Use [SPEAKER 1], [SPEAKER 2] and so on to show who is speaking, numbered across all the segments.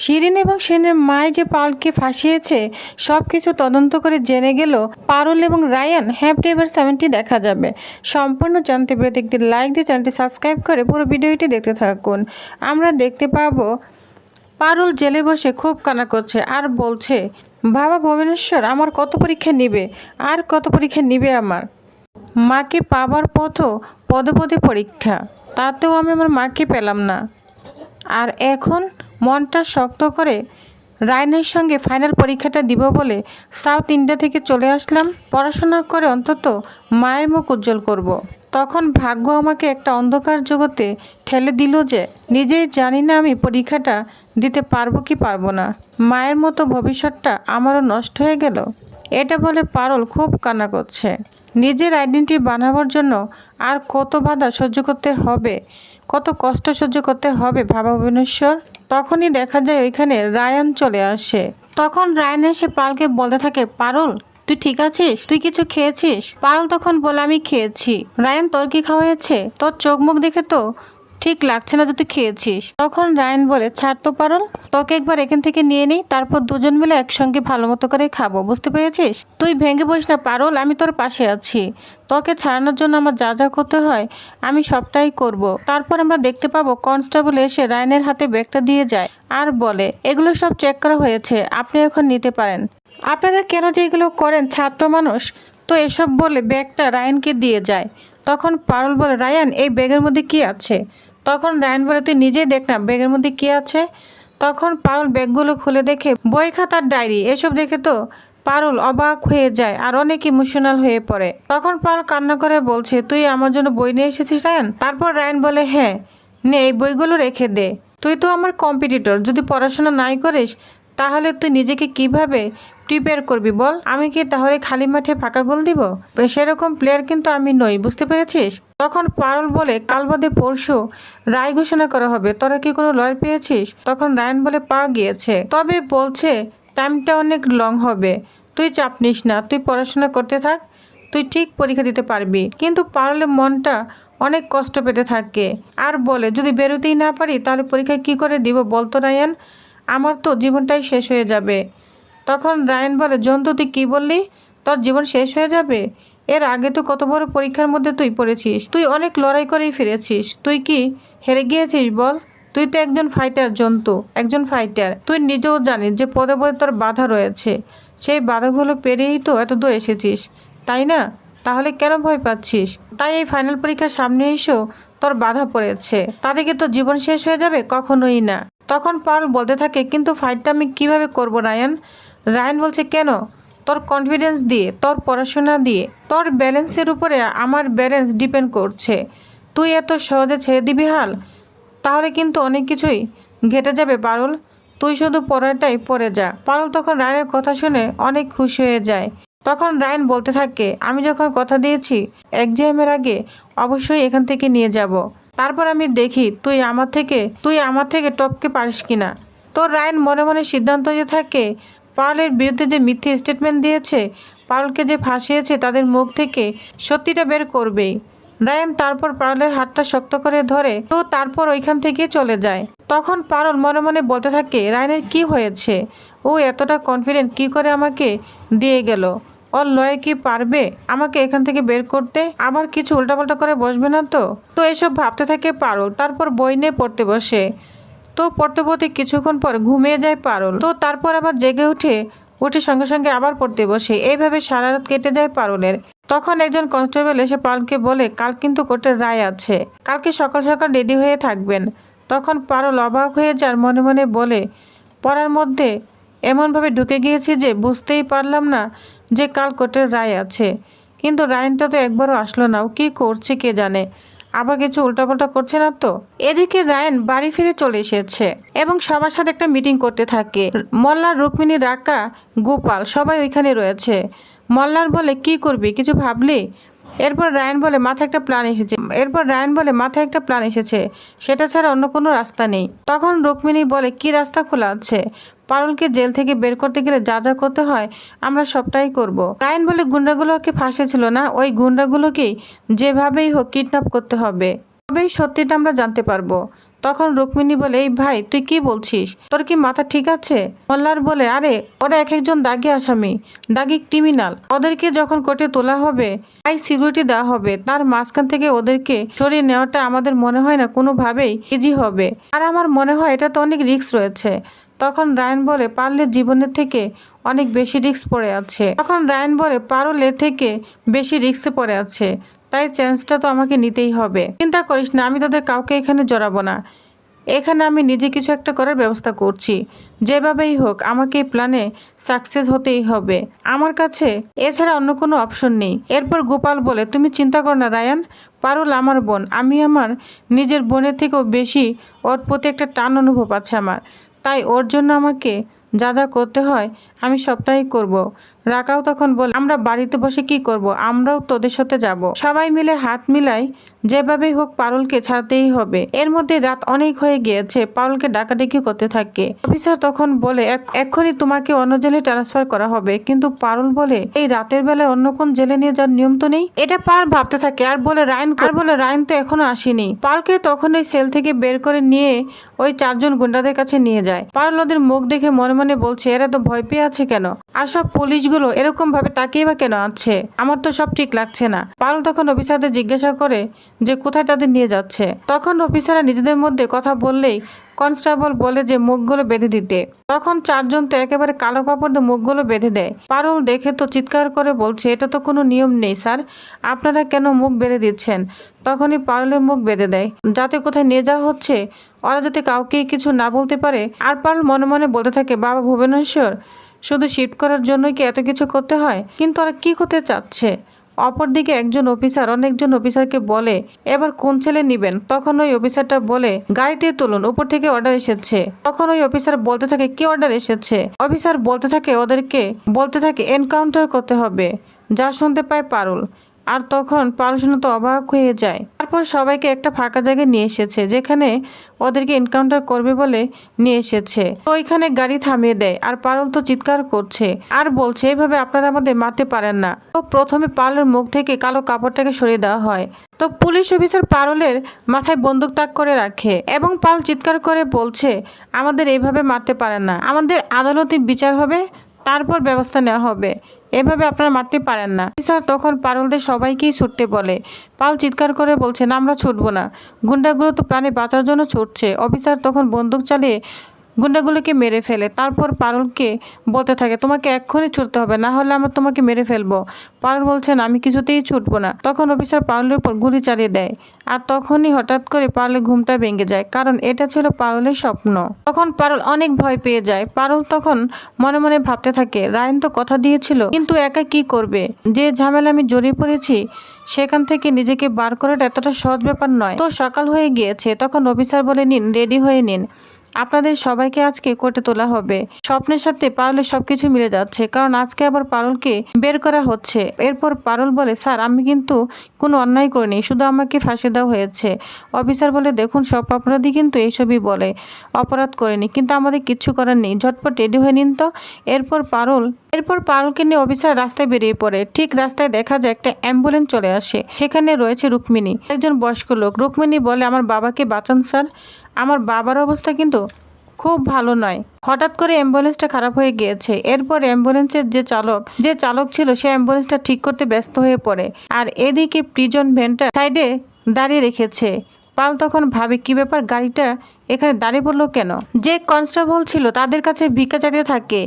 [SPEAKER 1] শিরিন এবং সেনের মায় যে পারুলকে ফাঁসিয়েছে সব কিছু তদন্ত করে জেনে গেল পারুল এবং রায়ান হ্যাপি এভার সেভেনটি দেখা যাবে। সম্পূর্ণ জানতে পেরে একটি লাইক দিয়ে চ্যানেলটি সাবস্ক্রাইব করে পুরো ভিডিওটি দেখতে থাকুন। আমরা দেখতে পাবো পারুল জেলে বসে খুব কানা করছে আর বলছে, বাবা ভুবনেশ্বর, আমার কত পরীক্ষা নিবে? আর কত পরীক্ষা নিবে আমার? মাকে পাবার পথও পদে পদে পরীক্ষা। তাতেও আমি আমার মাকে পেলাম না। আর এখন মনটা শক্ত করে রায়নের সঙ্গে ফাইনাল পরীক্ষাটা দিব বলে সাউথ ইন্ডিয়া থেকে চলে আসলাম। পড়াশোনা করে অন্তত মায়ের মুখ উজ্জ্বল করব। তখন ভাগ্য আমাকে একটা অন্ধকার জগতে ঠেলে দিল যে নিজেই জানি না আমি পরীক্ষাটা দিতে পারব কি পারব না। মায়ের মতো ভবিষ্যৎটা আমারও নষ্ট হয়ে গেল। এটা বলে পারল খুব কান্না করছে। নিজের আইডেন্টি বানাবার জন্য আর কত বাধা সহ্য করতে হবে, কত কষ্ট সহ্য করতে হবে ভাবা ভুবনেশ্বর? তখনই দেখা যায় ওইখানে রায়ান চলে আসে। তখন রায়ান এসে পারলকে বলতে থাকে, পারল, তুই ঠিক আছিস? তুই কিছু খেয়েছিস? পারুল তখন বলে, আমি খেয়েছি। রায়ান, তোর কি খাওয়া হয়েছে? তোর চোখ মুখ দেখে তো ঠিক লাগছে না যদি খেয়েছিস। তখন রায়ন বলে, ছাড় তো পারল, তোকে একবার এখান থেকে নিয়ে নিই, তারপর দুজন মিলে একসঙ্গে ভালো মতো করে খাব, বুঝতে পেরেছিস? তুই ভেঙে বসিস না, পারল, আমি তোর পাশে আছি। তোকে ছাড়ানোর জন্য আমার যা যা করতে হয়, আমি সবটাই করব। তারপর আমরা দেখতে পাবো, কনস্টেবল এসে রায়নের হাতে ব্যাগটা দিয়ে যায় আর বলে, এগুলো সব চেক করা হয়েছে, আপনি এখন নিতে পারেন। আপনারা কেন যে এগুলো করেন, ছাত্র মানুষ? তো এসব বলে ব্যাগটা রায়ানকে দিয়ে যায়। তখন পারল বলে, রায়ান, এই ব্যাগের মধ্যে কি আছে? তখন রায়ন বলে, তুই নিজেই দেখ না, ব্যাগের মধ্যে কী আছে? তখন পারুল ব্যাগগুলো খুলে দেখে, বই খাতার ডায়েরি, এসব দেখে তো পারুল অবাক হয়ে যায় আর অনেক ইমোশনাল হয়ে পড়ে। তখন পারুল কান্না করে বলছে, তুই আমার জন্য বই নিয়ে এসেছিস রায়ন? তারপর রায়ন বলে হ্যাঁ নে এই বইগুলো রেখে দে। তুই তো আমার কম্পিটিটর যদি পড়াশোনা নাই করিস তাহলে তুই নিজেকে কীভাবে প্রিপেয়ার করবি বল? আমি কি তাহলে খালি মাঠে ফাঁকা গোল দিব? সেরকম প্লেয়ার কিন্তু আমি নই, বুঝতে পেরেছিস? তখন পারুল বলে, কাল বাদে পরশু রায় ঘোষণা করা হবে, তোরা কি কোনো লয়ার পেয়েছিস? তখন রায়ন বলে পাওয়া গিয়েছে। তবে বলছে টাইমটা অনেক লং হবে। তুই চাপ নিস না, তুই পড়াশোনা করতে থাক, তুই ঠিক পরীক্ষা দিতে পারবি। কিন্তু পারলে মনটা অনেক কষ্ট পেতে থাকে। আর বলে, যদি বেরোতেই না পারি, তাহলে পরীক্ষা কি করে দিব বলতো রায়ান? আমার তো জীবনটাই শেষ হয়ে যাবে। তখন রায়ন বলে, জন্তু, তুই কী বললি? তোর জীবন শেষ হয়ে যাবে? এর আগে তো কত বড় পরীক্ষার মধ্যে তুই পড়েছিস। তুই অনেক লড়াই করেই ফিরেছিস। তুই কি হেরে গিয়েছিস বল? তুই তো একজন ফাইটার জন্তু, একজন ফাইটার তুই নিজেও জানিস যে পদে পদে তোর বাধা রয়েছে। সেই বাধাগুলো পেরিয়েই তো এত দূর এসেছিস, তাই না? তাহলে কেন ভয় পাচ্ছিস? তাই এই ফাইনাল পরীক্ষার সামনে এসেও তোর বাধা পড়েছে। তাদেরকে তো জীবন শেষ হয়ে যাবে? কখনোই না। তখন পারুল বলতে থাকে, কিন্তু ফাইটটা আমি কীভাবে করব, রায়ান? রায়ান বলছে, কেন? তোর কনফিডেন্স দিয়ে, তোর পড়াশোনা দিয়ে, তোর ব্যালেন্সের উপরে আমার ব্যালেন্স ডিপেন্ড করছে। তুই এত সহজে ছেড়ে দিবি হাল? তাহলে কিন্তু অনেক কিছুই ঘেটে যাবে, পারুল। তুই শুধু পড়াটাই পড়ে যা। পারুল তখন রায়নের কথা শুনে অনেক খুশি হয়ে যায়। তখন রায়ন বলতে থাকে, আমি যখন কথা দিয়েছি এক্সামের আগে অবশ্যই এখান থেকে নিয়ে যাব। তারপর আমি দেখি, তুই আমার থেকে, তুই আমার থেকে টপকে পারিস কিনা তোর রায়ন মনে মনে সিদ্ধান্ত নিয়ে থাকে, পারুলের বিরুদ্ধে যে মিথ্যে স্টেটমেন্ট দিয়েছে, পারুলকে যে ফাঁসিয়েছে তাদের মুখ থেকে সত্যিটা বের করবেই। রায়ান তারপর পারুলের হাতটা শক্ত করে ধরে, তো তারপর ওইখান থেকে চলে যায়। তখন পারুল মনে মনে বলতে থাকে, রায়নের কি হয়েছে? ও এতটা কনফিডেন্ট কি করে আমাকে দিয়ে গেল? ওর লয়ার কি পারবে? আমাকে এখান থেকে বের করতে? আবার কিছু উল্টাপাল্টা করে বসবে না তো? তো এসব ভাবতে থাকে পারুল। তারপর বই নিয়ে পড়তে বসে। তো পড়তে পড়তে কিছুক্ষণ পর ঘুমিয়ে যায় পারুল। তো তারপর আবার জেগে উঠে উঠে সঙ্গে সঙ্গে আবার পড়তে বসে। এইভাবে সারা রাত কেটে যায় পারুলের। তখন একজন কনস্টেবল এসে পারুলকে বলে, কাল কিন্তু কোর্টের রায় আছে। কালকে সকাল সকাল রেডি হয়ে থাকবেন। তখন পারুল অবাক হয়ে যার মনে মনে বলে, পড়ার মধ্যে এমনভাবে ঢুকে গিয়েছি যে বুঝতেই পারলাম না যে কাল কোর্টের রায় আছে। কিন্তু রায়নটা তো একবারও আসলো না। ও কী করছে কে জানে? আবার কিছু উল্টাপাল্টা করছে না তো? এদিকে রায়ন বাড়ি ফিরে চলে এসেছে এবং সবার সাথে একটা মিটিং করতে থাকে। মল্লার রুক্মিণী, রাকা, গোপাল সবাই ওইখানে রয়েছে। মল্লার বলে, কি করবি? কিছু ভাবলি? এরপর রায়ন বলে, মাথায় একটা প্ল্যান এসেছে। এরপর রায়ন বলে, মাথায় একটা প্ল্যান এসেছে। সেটা ছাড়া অন্য কোনো রাস্তা নেই। তখন রুক্মিণী বলে, কি রাস্তা খোলা আছে? পারুলকে জেল থেকে বের করতে গেলে যা যা করতে হয় আমরা সবটাই করব। রায়ন বলে গুন্ডাগুলোকে ফাঁসেছিল না, ওই গুন্ডাগুলোকেই যেভাবেই হোক কিডন্যাপ করতে হবে। তবেই সত্যিটা আমরা জানতে পারব। তখন রুক্মিণী বলে, এই ভাই, তুই কি বলছিস? তোর কি মাথা ঠিক আছে? মল্লার বলে, আরে, ওরা এক একজন দাগি আসামি, দাগি ক্রিমিনাল। ওদেরকে যখন কোর্টে তোলা হবে হাই সিকিউরিটি দেওয়া হবে। তার মাঝখান থেকে ওদেরকে সরিয়ে নেওয়াটা আমাদের মনে হয় না কোনোভাবেই ইজি হবে। আর আমার মনে হয় এটা তো অনেক রিস্ক রয়েছে। তখন রায়ন বলে, পারলে জীবনের থেকে অনেক বেশি রিস্ক পড়ে আছে। তখন রায়ন বলে, পারলে থেকে বেশি রিস্কে পড়ে আছে, তাই চান্সটা তো আমাকে নিতেই হবে। চিন্তা করিস না, আমি তাদের কাউকে এখানে জড়াবো না। এখানে আমি নিজে কিছু একটা করার ব্যবস্থা করছি। যেভাবেই হোক, আমাকে এই প্ল্যানে সাকসেস হতেই হবে। আমার কাছে এছাড়া অন্য কোনো অপশন নেই। এরপর গোপাল বলে, তুমি চিন্তা করো না রায়ান, পারুল আমার বোন। আমি আমার নিজের বোনের থেকেও বেশি ওর প্রতি একটা টান অনুভব আছে আমার। তাই ওর জন্য আমাকে যা যা করতে হয় আমি সবটাই করব। রাকাও তখন বলে, আমরা বাড়িতে বসে কি করব। আমরাও তোদের সাথে যাব। সবাই মিলে হাত মিলাই যেভাবেই হোক পারুলকে ছাড়তেই হবে। এর মধ্যে রাত অনেক হয়ে গিয়েছে, পারুলকে ডাকাডাকি করতে থাকে। অফিসার তখন বলে, "এখ- এক্ষুনি তোমাকে অন্য জেলে ট্রান্সফার করা হবে। কিন্তু পারুল বলে, এই রাতের বেলায় অন্য কোন জেলে নিয়ে যাওয়ার নিয়ম তো নেই? এটা পার ভাবতে থাকে। আর বলে, রায়ন আর বলে, রায়ন তো এখনও আসেনি। পালকে তখন ওই সেল থেকে বের করে নিয়ে ওই চারজন গুন্ডাদের কাছে নিয়ে যায়। পারুল ওদের মুখ দেখে মনে মনে বলছে, এরা তো ভয় পেয়ে আছে কেন? আর সব পুলিশগুলো এরকম ভাবে তাকিয়ে বা কেন আছে? আমার তো সব ঠিক লাগছে না। পারুল তখন অফিসারদের জিজ্ঞাসা করে যে কোথায় তাদের নিয়ে যাচ্ছে। তখন অফিসাররা নিজেদের মধ্যে কথা বললেই কনস্টেবল বলে যে মুখগুলো বেঁধে দিতে। তখন চারজন তো একেবারে কালো কাপড় দিয়ে মুখগুলো বেঁধে দেয়। পারুল দেখে তো চিৎকার করে বলছে, এটা তো কোনো নিয়ম নেই স্যার। আপনারা কেন মুখ বেঁধে দিচ্ছেন? তখনই পারুলের মুখ বেঁধে দেয়। যাতে কোথায় নিয়ে যাওয়া হচ্ছে, ওরা যাতে কাউকে কিছু না বলতে পারে। আর পারুল মনে মনে বলতে থাকে, বাবা ভুবনেশ্বর শুধু শিফট করার জন্যই কি এত কিছু করতে হয়? কিন্তু ওরা কি করতে চাচ্ছে? অপরদিকে একজন অফিসার অনেকজন অফিসারকে বলে, এবার কোন ছেলে নিবেন? তখন ওই অফিসারটা বলে, গাড়িতে তুলুন, উপর থেকে অর্ডার এসেছে। তখন ওই অফিসার বলতে থাকে, কি অর্ডার এসেছে? অফিসার বলতে থাকে ওদেরকে, বলতে থাকে এনকাউন্টার করতে হবে, যা শুনতে পায় পারুল। আর তখন পারুল শুনে তো অবাক হয়ে যায়। তারপর সবাইকে একটা ফাঁকা জায়গায় নিয়ে এসেছে, যেখানে ওদেরকে এনকাউন্টার করবে বলে নিয়ে এসেছে। তো ওইখানে গাড়ি থামিয়ে দেয় আর পারল তো চিৎকার করছে আর বলছে এইভাবে আপনারা আমাদের মারতে পারেন না। তো প্রথমে পারুলের মুখ থেকে কালো কাপড়টাকে সরিয়ে দেওয়া হয়। তো পুলিশ অফিসার পারলের মাথায় বন্দুক তাক করে রাখে এবং পাল চিৎকার করে বলছে, আমাদের এইভাবে মারতে পারেন না। আমাদের আদালতে বিচার হবে, তারপর ব্যবস্থা নেওয়া হবে। এভাবে আপনারা মারতে পারেন না। স্যার, তখন পারুলদের সবাইকেই ছুটতে বলে। পাল চিৎকার করে বলছেন আমরা ছুটবো না। গুন্ডাগুলো তো প্রাণে বাঁচার জন্য ছুটছে। অফিসার তখন বন্দুক চালিয়ে গুন্ডাগুলোকে মেরে ফেলে। তারপর পারুলকে বলতে থাকে, তোমাকে এক্ষুনি ছুটতে হবে, না হলে আমরা তোমাকে মেরে ফেলব। পারুল বলছেন, আমি কিছুতেই ছুটবো না। তখন অফিসার পারুলের উপর গুলি চালিয়ে দেয়। আর তখনই হঠাৎ করে পারুলের ঘুমটা ভেঙে যায়, কারণ এটা ছিল পারুলের স্বপ্ন। তখন পারুল অনেক ভয় পেয়ে যায়। পারুল তখন মনে মনে ভাবতে থাকে, রায়ন তো কথা দিয়েছিল, কিন্তু একা কি করবে? যে ঝামেলা আমি জড়িয়ে পড়েছি, সেখান থেকে নিজেকে বার করাটা এতটা সহজ ব্যাপার নয়। তো সকাল হয়ে গিয়েছে, তখন অফিসার বলে, নিন, রেডি হয়ে নিন। আপনাদের সবাইকে আজকে কোর্টে তোলা হবে। স্বপ্নের সাথে পারুলের সবকিছু মিলে যাচ্ছে, কারণ আজকে আবার পারুলকে বের করা হচ্ছে। এরপর পারুল বলে, স্যার, আমি কিন্তু কোনো অন্যায় করিনি, শুধু আমাকে ফাঁসি দেওয়া হয়েছে। অফিসার বলে, দেখুন, সব অপরাধী কিন্তু এইসবই বলে, অপরাধ করেনি, কিন্তু আমাদের কিচ্ছু করার নেই। ঝটপট রেডি হয়ে নিন তো। এরপর পারুল এরপর পারুলকে নিয়ে অফিসার রাস্তায় বেরিয়ে পড়ে। ঠিক রাস্তায় দেখা যায় একটা অ্যাম্বুলেন্স চলে আসে। সেখানে রয়েছে রুক্মিণী। একজন বয়স্ক লোক। রুক্মিণী বলে, আমার বাবাকে বাঁচান, স্যার। আমার বাবার অবস্থা কিন্তু খুব ভালো নয়। হঠাৎ করে অ্যাম্বুলেন্সটা খারাপ হয়ে গিয়েছে। এরপর অ্যাম্বুলেন্সের যে চালক যে চালক ছিল, সে অ্যাম্বুলেন্সটা ঠিক করতে ব্যস্ত হয়ে পড়ে। আর এদিকে প্রিজন ভ্যানটা সাইডে দাঁড়িয়ে রেখেছে। পাল তখন ভাবে, কি ব্যাপার গাড়িটা? এখানে দাঁড়িয়ে পড়ল কেন? যে কনস্টেবল ছিল তাদের কাছে ভিক্ষা চাইতে থাকে।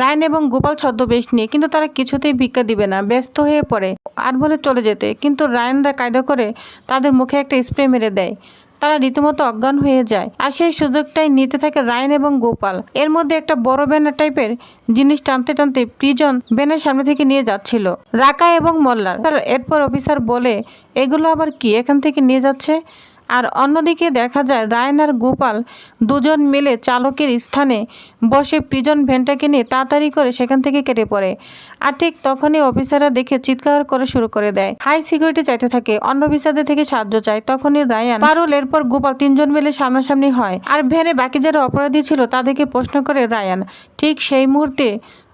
[SPEAKER 1] রায়ন এবং গোপাল ছদ্মবেশ নিয়ে, কিন্তু তারা কিছুতেই ভিক্ষা দিবে না, ব্যস্ত হয়ে পড়ে আর বলে চলে যেতে। কিন্তু রায়নরা কায়দা করে তাদের মুখে একটা স্প্রে মেরে দেয়। তারা রীতিমতো অজ্ঞান হয়ে যায়। আর সেই সুযোগটাই নিতে থাকে রায়ন এবং গোপাল। এর মধ্যে একটা বড় ব্যানার টাইপের জিনিস টানতে টানতে প্রিজন ব্যানের সামনে থেকে নিয়ে যাচ্ছিল। রাকা এবং মোল্লার। এরপর অফিসার বলে, এগুলো আবার কি? এখান থেকে নিয়ে যাচ্ছে? আর অন্যদিকে দেখা যায়, রায়ন আর গোপাল দুজন মিলে চালকের স্থানে বসে প্রিজন ভ্যানটাকে নিয়ে তাড়াতাড়ি করে সেখান থেকে কেটে পড়ে। আর ঠিক তখনই অফিসাররা দেখে চিৎকার করে শুরু করে দেয়। হাই সিকিউরিটি চাইতে থাকে, অন্য অফিসারদের থেকে সাহায্য চায়। তখনই রায়ান পারুল, এরপর গোপাল তিনজন মিলে সামনাসামনি হয়। আর ভ্যানে বাকি যারা অপরাধী ছিল তাদেরকে প্রশ্ন করে রায়ান, ঠিক সেই মুহূর্তে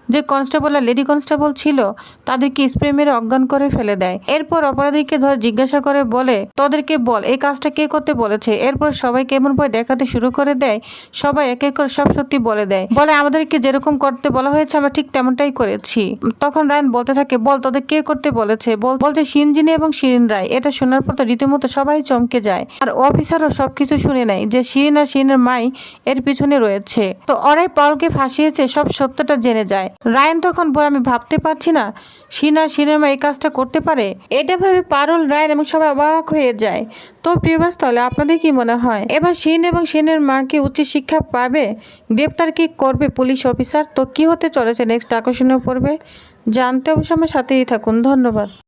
[SPEAKER 1] যে কনস্টেবল আর লেডি কনস্টেবল ছিল, তাদেরকে স্প্রে মেরে অজ্ঞান করে ফেলে দেয়। এরপর অপরাধীকে ধরে জিজ্ঞাসা করে বলে, তোদেরকে বল, এই কাজটা কে করতে বলেছে? এরপর সবাইকে এমন ভয় দেখাতে শুরু করে দেয়। সবাই এক এক করে সব সত্যি বলে দেয়। বলে, আমাদেরকে যেরকম করতে বলা হয়েছে, আমরা ঠিক তেমনটাই করেছি। তখন রায়ন বলতে থাকে, বল, তোদের কে করতে বলেছে? বল- বলছে, সিনজিনি এবং শিরিন রায়। এটা শোনার পর তো রীতিমতো সবাই চমকে যায়। আর অফিসারও সবকিছু শুনে নেয় যে, শিরিন আর শিরিনের মাই এর পিছনে রয়েছে। তো ওরাই পলকে ফাঁসিয়েছে, সব সত্যটা জেনে যায়। রায়ন তখন বলে, আমি ভাবতে পারছি না, সিনা, সিনেমা এই কাজটা করতে পারে? এটা ভেবে পারুল, রায়ন এবং সবাই অবাক হয়ে যায়। তো প্রিয়বাস, তাহলে আপনাদের কি মনে হয়? এবার সিন এবং সিনের মাকে উচ্চ শিক্ষা পাবে? গ্রেপ্তার কি করবে পুলিশ অফিসার? তো কি হতে চলেছে? নেক্সট আকর্ষণীয় পড়বে জানতে অবশ্য আমার সাথেই থাকুন। ধন্যবাদ।